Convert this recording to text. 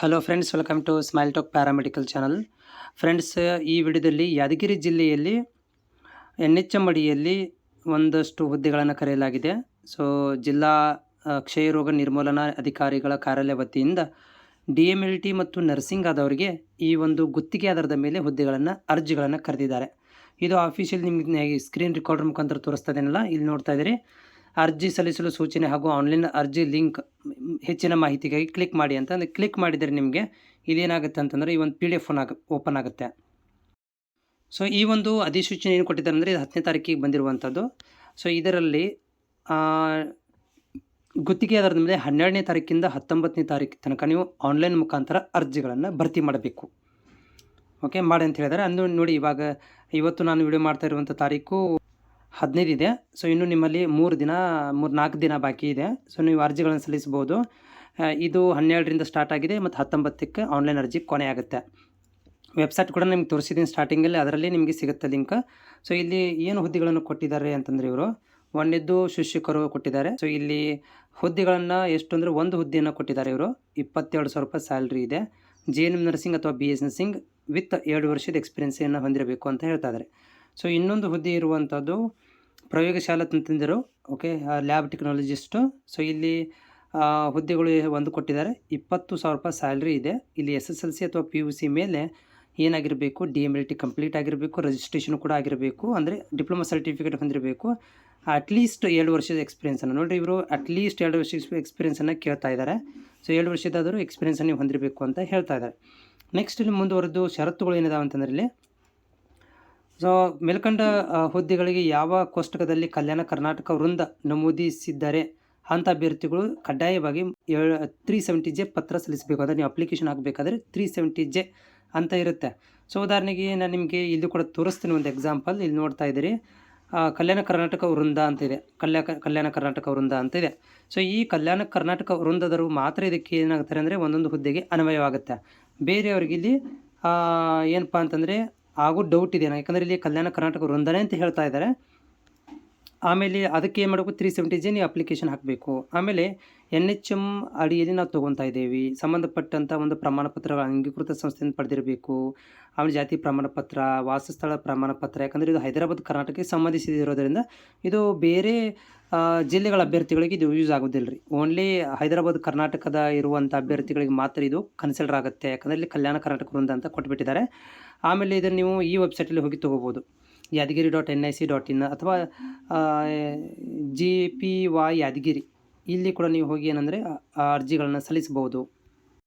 Hello friends welcome to smile talk paramedical channel friends ಈ ವಿಡಿಯೋದಲ್ಲಿ ಯಾದಗಿರಿ ಜಿಲ್ಲೆಯಲ್ಲಿ ಎನ್ ಎಚ್ ಎಂ ಅಡಿಯಲ್ಲಿ ಒಂದಷ್ಟು ಹುದ್ದೆಗಳನ್ನು ಕರೆಯಲಾಗಿದೆ. ಸೊ ಜಿಲ್ಲಾ ಕ್ಷಯ ಕ್ಷಯರೋಗ ನಿರ್ಮೂಲನಾ ಅಧಿಕಾರಿಗಳ ಕಾರ್ಯಾಲಯ ವತಿಯಿಂದ ಡಿ ಎಂ ಎಲ್ ಟಿ ಮತ್ತು ನರ್ಸಿಂಗ್ ಆದವರಿಗೆ ಈ ಒಂದು ಗುತ್ತಿಗೆ ಆಧಾರದ ಮೇಲೆ ಹುದ್ದೆಗಳನ್ನು, ಅರ್ಜಿಗಳನ್ನು ಕರೆದಿದ್ದಾರೆ. ಇದು ಆಫೀಷಿಯಲ್ ನಿಮಗೆ ಸ್ಕ್ರೀನ್ ರೆಕಾರ್ಡರ್ ಮುಖಾಂತರ ತೋರಿಸ್ತಾ ಇಲ್ಲಿ ನೋಡ್ತಾ ಇದ್ದೀರಿ. ಅರ್ಜಿ ಸಲ್ಲಿಸಲು ಸೂಚನೆ ಹಾಗೂ ಆನ್ಲೈನ್ ಅರ್ಜಿ ಲಿಂಕ್ ಹೆಚ್ಚಿನ ಮಾಹಿತಿಗಾಗಿ ಕ್ಲಿಕ್ ಮಾಡಿ ಅಂತ ಅಂದರೆ ಕ್ಲಿಕ್ ಮಾಡಿದರೆ ನಿಮಗೆ ಇದೇನಾಗುತ್ತೆ ಅಂತಂದರೆ ಈ ಒಂದು ಪಿ ಡಿ ಎಫ್ ಓಪನ್ ಆಗುತ್ತೆ. ಸೊ ಈ ಒಂದು ಅಧಿಸೂಚನೆ ಏನು ಕೊಟ್ಟಿದ್ದಾರೆ ಅಂದರೆ ಇದು ಹತ್ತನೇ ತಾರೀಕಿಗೆ ಬಂದಿರುವಂಥದ್ದು. ಸೊ ಇದರಲ್ಲಿ ಗುತ್ತಿಗೆ ಆಧಾರದ ಮೇಲೆ ಹನ್ನೆರಡನೇ ತಾರೀಕಿಂದ ಹತ್ತೊಂಬತ್ತನೇ ತಾರೀಕು ತನಕ ನೀವು ಆನ್ಲೈನ್ ಮುಖಾಂತರ ಅರ್ಜಿಗಳನ್ನು ಭರ್ತಿ ಮಾಡಬೇಕು. ಓಕೆ ಮಾಡಿ ಅಂತ ಹೇಳಿದರೆ ಅಂದು ನೋಡಿ ಇವಾಗ, ಇವತ್ತು ನಾನು ವಿಡಿಯೋ ಮಾಡ್ತಾ ಇರುವಂಥ ತಾರೀಕು ಹದಿನೈದು ಇದೆ. ಸೊ ಇನ್ನು ನಿಮ್ಮಲ್ಲಿ ಮೂರು ದಿನ, ಮೂರು ನಾಲ್ಕು ದಿನ ಬಾಕಿ ಇದೆ. ಸೊ ನೀವು ಅರ್ಜಿಗಳನ್ನು ಸಲ್ಲಿಸ್ಬೋದು ಇದು ಹನ್ನೆರಡರಿಂದ ಸ್ಟಾರ್ಟ್ ಆಗಿದೆ ಮತ್ತು ಹತ್ತೊಂಬತ್ತಕ್ಕೆ ಆನ್ಲೈನ್ ಅರ್ಜಿ ಕೊನೆ ಆಗುತ್ತೆ. ವೆಬ್ಸೈಟ್ ಕೂಡ ನಿಮ್ಗೆ ತೋರಿಸಿದ್ದೀನಿ ಸ್ಟಾರ್ಟಿಂಗಲ್ಲಿ ಅದರಲ್ಲಿ ನಿಮಗೆ ಸಿಗುತ್ತೆ ಲಿಂಕ್ ಸೊ ಇಲ್ಲಿ ಏನು ಹುದ್ದೆಗಳನ್ನು ಕೊಟ್ಟಿದ್ದಾರೆ ಅಂತಂದರೆ ಇವರು, ಒಂದಿದ್ದು ಶಿಕ್ಷಕರು ಕೊಟ್ಟಿದ್ದಾರೆ. ಸೊ ಇಲ್ಲಿ ಹುದ್ದೆಗಳನ್ನು ಎಷ್ಟು ಅಂದರೆ ಒಂದು ಹುದ್ದೆಯನ್ನು ಕೊಟ್ಟಿದ್ದಾರೆ ಇವರು. ಇಪ್ಪತ್ತೆರಡು ಸಾವಿರ ರೂಪಾಯಿ ಸ್ಯಾಲ್ರಿ ಇದೆ. ಜೆ ಎನ್ ಎಂ ನರ್ಸಿಂಗ್ ಅಥವಾ ಬಿ ಎಸ್ ನರ್ಸಿಂಗ್ ವಿತ್ ಎರಡು ವರ್ಷದ ಎಕ್ಸ್ಪೀರಿಯನ್ಸನ್ನು ಹೊಂದಿರಬೇಕು ಅಂತ ಹೇಳ್ತಾ ಇದ್ದಾರೆ ಸೊ ಇನ್ನೊಂದು ಹುದ್ದೆ ಇರುವಂಥದ್ದು ಪ್ರಯೋಗಶಾಲಾ ತಂತ್ರಜ್ಞರು ಓಕೆ ಲ್ಯಾಬ್ ಟೆಕ್ನಾಲಜಿಸ್ಟು ಸೊ ಇಲ್ಲಿ ಹುದ್ದೆಗಳು ಒಂದು ಕೊಟ್ಟಿದ್ದಾರೆ. ಇಪ್ಪತ್ತು ಸಾವಿರ ರೂಪಾಯಿ ಸ್ಯಾಲ್ರಿ ಇದೆ. ಇಲ್ಲಿ ಎಸ್ ಎಸ್ ಎಲ್ ಸಿ ಅಥವಾ ಪಿ ಯು ಸಿ ಮೇಲೆ ಏನಾಗಿರಬೇಕು? D M L T complete ಆಗಿರಬೇಕು. ರಿಜಿಸ್ಟ್ರೇಷನ್ ಕೂಡ ಆಗಿರಬೇಕು. ಅಂದರೆ ಡಿಪ್ಲೊಮಾ ಸರ್ಟಿಫಿಕೇಟ್ ಹೊಂದಿರಬೇಕು. ಅಟ್ಲೀಸ್ಟ್ ಎರಡು ವರ್ಷದ ಎಕ್ಸ್ಪೀರಿಯನ್ಸನ್ನು ನೋಡಿರಿ, ಇವರು ಅಟ್ಲೀಸ್ಟ್ ಎರಡು ವರ್ಷ ಎಕ್ಸ್ಪೀರಿಯನ್ಸನ್ನು ಕೇಳ್ತಾ ಇದ್ದಾರೆ. ಸೊ ಎರಡು ವರ್ಷದಾದರೂ ಎಕ್ಸ್ಪೀರಿಯನ್ಸನ್ನು ಹೊಂದಿರಬೇಕು ಅಂತ ಹೇಳ್ತಾ ಇದ್ದಾರೆ. ನೆಕ್ಸ್ಟ್ ಇಲ್ಲಿ ಮುಂದುವರೆದು ಷರತ್ತುಗಳು ಏನಿದಾವೆ ಅಂತಂದ್ರೆ ಇಲ್ಲಿ ಸೊ ಮೇಲ್ಕಂಡ ಹುದ್ದೆಗಳಿಗೆ ಯಾವ ಕೋಷ್ಟಕದಲ್ಲಿ ಕಲ್ಯಾಣ ಕರ್ನಾಟಕ ವೃಂದ ನಮೂದಿಸಿದ್ದಾರೆ ಅಂಥ ಅಭ್ಯರ್ಥಿಗಳು ಕಡ್ಡಾಯವಾಗಿ ಏಳು ತ್ರೀ ಸೆವೆಂಟಿ ಜೆ ಪತ್ರ ಸಲ್ಲಿಸಬೇಕು. ಅಂದರೆ ನೀವು ಅಪ್ಲಿಕೇಶನ್ ಹಾಕಬೇಕಾದ್ರೆ ತ್ರೀ ಸೆವೆಂಟಿ ಜೆ ಅಂತ ಇರುತ್ತೆ. ಸೊ ಉದಾಹರಣೆಗೆ ನಾನು ನಿಮಗೆ ಇಲ್ಲಿ ಕೂಡ ತೋರಿಸ್ತೀನಿ ಒಂದು ಎಕ್ಸಾಂಪಲ್ ಇಲ್ಲಿ ನೋಡ್ತಾ ಇದ್ದೀರಿ. ಕಲ್ಯಾಣ ಕರ್ನಾಟಕ ವೃಂದ ಅಂತ ಇದೆ. ಕಲ್ಯಾಣ ಕಲ್ಯಾಣ ಕರ್ನಾಟಕ ವೃಂದ ಅಂತ ಇದೆ. ಸೊ ಈ ಕಲ್ಯಾಣ ಕರ್ನಾಟಕ ವೃಂದದರು ಮಾತ್ರ ಇದಕ್ಕೆ ಏನಾಗ್ತಾರೆ ಅಂದರೆ ಒಂದೊಂದು ಹುದ್ದೆಗೆ ಅನ್ವಯವಾಗುತ್ತೆ. ಬೇರೆಯವ್ರಿಗೆ ಇಲ್ಲಿ ಏನಪ್ಪ ಅಂತಂದರೆ ಆಗೋ ಡೌಟ್ ಇದೆ. ಯಾಕಂದರೆ ಇಲ್ಲಿ ಕಲ್ಯಾಣ ಕರ್ನಾಟಕ ವೃಂದನೆ ಅಂತ ಹೇಳ್ತಾ ಇದ್ದಾರೆ. ಆಮೇಲೆ ಅದಕ್ಕೆ ಏನು ಮಾಡಬೇಕು? ತ್ರೀ ಸೆವೆಂಟಿ ಜಿ ನೀವು ಅಪ್ಲಿಕೇಶನ್ ಹಾಕಬೇಕು. ಆಮೇಲೆ ಎನ್ ಎಚ್ ಎಂ ಅಡಿಯಲ್ಲಿ ನಾವು ತೊಗೊತಾ ಇದ್ದೀವಿ. ಸಂಬಂಧಪಟ್ಟಂಥ ಒಂದು ಪ್ರಮಾಣ ಪತ್ರ ಅಂಗೀಕೃತ ಸಂಸ್ಥೆಯಿಂದ ಪಡೆದಿರಬೇಕು. ಆಮೇಲೆ ಜಾತಿ ಪ್ರಮಾಣ ಪತ್ರ ವಾಸಸ್ಥಳ ಪ್ರಮಾಣ ಪತ್ರ ಯಾಕಂದರೆ ಇದು ಹೈದರಾಬಾದ್ ಕರ್ನಾಟಕಕ್ಕೆ ಸಂಬಂಧಿಸಿದಿರೋದ್ರಿಂದ ಇದು ಬೇರೆ ಜಿಲ್ಲೆಗಳ ಅಭ್ಯರ್ಥಿಗಳಿಗೆ ಇದು ಯೂಸ್ ಆಗೋದಿಲ್ಲ ರೀ ಓನ್ಲಿ ಹೈದರಾಬಾದ್, ಕರ್ನಾಟಕದ ಇರುವಂಥ ಅಭ್ಯರ್ಥಿಗಳಿಗೆ ಮಾತ್ರ ಇದು ಕನ್ಸಿಡರ್ ಆಗುತ್ತೆ. ಯಾಕಂದರೆ ಇಲ್ಲಿ ಕಲ್ಯಾಣ ಕರ್ನಾಟಕ ವೃಂದ ಅಂತ ಕೊಟ್ಬಿಟ್ಟಿದ್ದಾರೆ. ಆಮೇಲೆ ಇದನ್ನು ನೀವು ಈ ವೆಬ್ಸೈಟಲ್ಲಿ ಹೋಗಿ ತೊಗೋಬೋದು. Yadgiri dot N I C dot in ಅಥವಾ ಜಿ ಪಿ ವಾಯ್ ಯಾದಗಿರಿ. ಇಲ್ಲಿ ಕೂಡ ನೀವು ಹೋಗಿ ಏನಂದರೆ ಅರ್ಜಿಗಳನ್ನು ಸಲ್ಲಿಸ್ಬೋದು